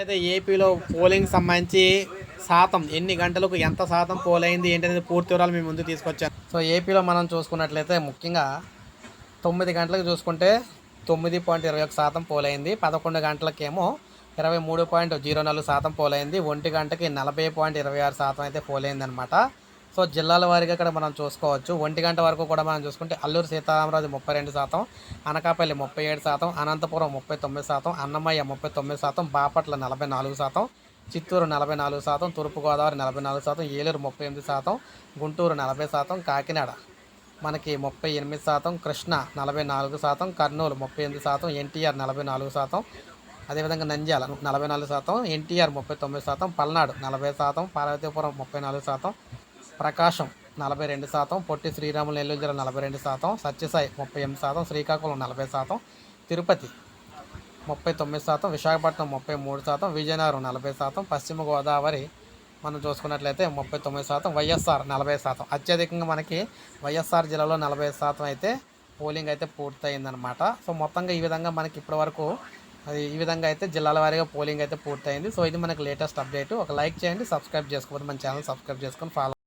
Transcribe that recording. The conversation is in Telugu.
అయితే ఏపీలో పోలింగ్ సంబంధించి శాతం ఎన్ని గంటలకు ఎంత శాతం పోల్ అయింది ఏంటనేది పూర్తి వివరాలు మేము ముందు తీసుకొచ్చాం సో ఏపీలో మనం చూసుకున్నట్లయితే ముఖ్యంగా తొమ్మిది గంటలకు చూసుకుంటే తొమ్మిది పాయింట్ ఇరవై ఒక శాతం పోలైంది. పదకొండు గంటలకేమో ఇరవై మూడు పాయింట్ జీరో నాలుగు శాతం పోలైంది. ఒంటి గంటకి నలభై పాయింట్ ఇరవై ఆరు శాతం అయితే పోలైంది అనమాట సో జిల్లాల వారీగా ఇక్కడ మనం చూసుకోవచ్చు. ఒంటి గంట వరకు కూడా మనం చూసుకుంటే అల్లూరు సీతారామరాజు ముప్పై రెండు శాతం అనకాపల్లి ముప్పై ఏడు శాతం అనంతపురం ముప్పై తొమ్మిది శాతం అన్నమయ్య ముప్పై తొమ్మిది శాతం బాపట్ల నలభై నాలుగు శాతం చిత్తూరు నలభై నాలుగు శాతం తూర్పుగోదావరి నలభై నాలుగు శాతం ఏలూరు ముప్పై ఎనిమిది శాతం గుంటూరు నలభై శాతం కాకినాడ మనకి ముప్పై ఎనిమిది శాతం కృష్ణ నలభై నాలుగు శాతం కర్నూలు ముప్పై ఎనిమిది శాతం ఎన్టీఆర్ నలభై నాలుగు శాతం అదేవిధంగా నంద్యాల నలభై నాలుగు శాతం ఎన్టీఆర్ ముప్పై తొమ్మిది శాతం పల్నాడు నలభై శాతం పార్వతీపురం ముప్పై నాలుగు శాతం ప్రకాశం నలభై రెండు శాతం పొట్టి శ్రీరాములు నెల్లూరు జిల్లా నలభై రెండు శాతం సత్యసాయి ముప్పై ఎనిమిది శాతం శ్రీకాకుళం నలభై శాతం తిరుపతి ముప్పై తొమ్మిది శాతం విశాఖపట్నం ముప్పై మూడు శాతం విజయనగరం నలభై శాతం పశ్చిమ గోదావరి మనం చూసుకున్నట్లయితే ముప్పై తొమ్మిది శాతం వైఎస్ఆర్ నలభై శాతం. అత్యధికంగా మనకి వైఎస్ఆర్ జిల్లాలో నలభై శాతం అయితే పోలింగ్ అయితే పూర్తయిందనమాట సో మొత్తంగా ఈ విధంగా మనకి ఇప్పటివరకు అది ఈ విధంగా అయితే జిల్లాల వారీగా పోలింగ్ అయితే పూర్తయింది. సో ఇది మనకి లేటెస్ట్ అప్డేట్. ఒక లైక్ చేయండి సబ్స్క్రైబ్ చేసుకోవద్దు మన ఛానల్ సబ్స్క్రైబ్ చేసుకొని ఫాలో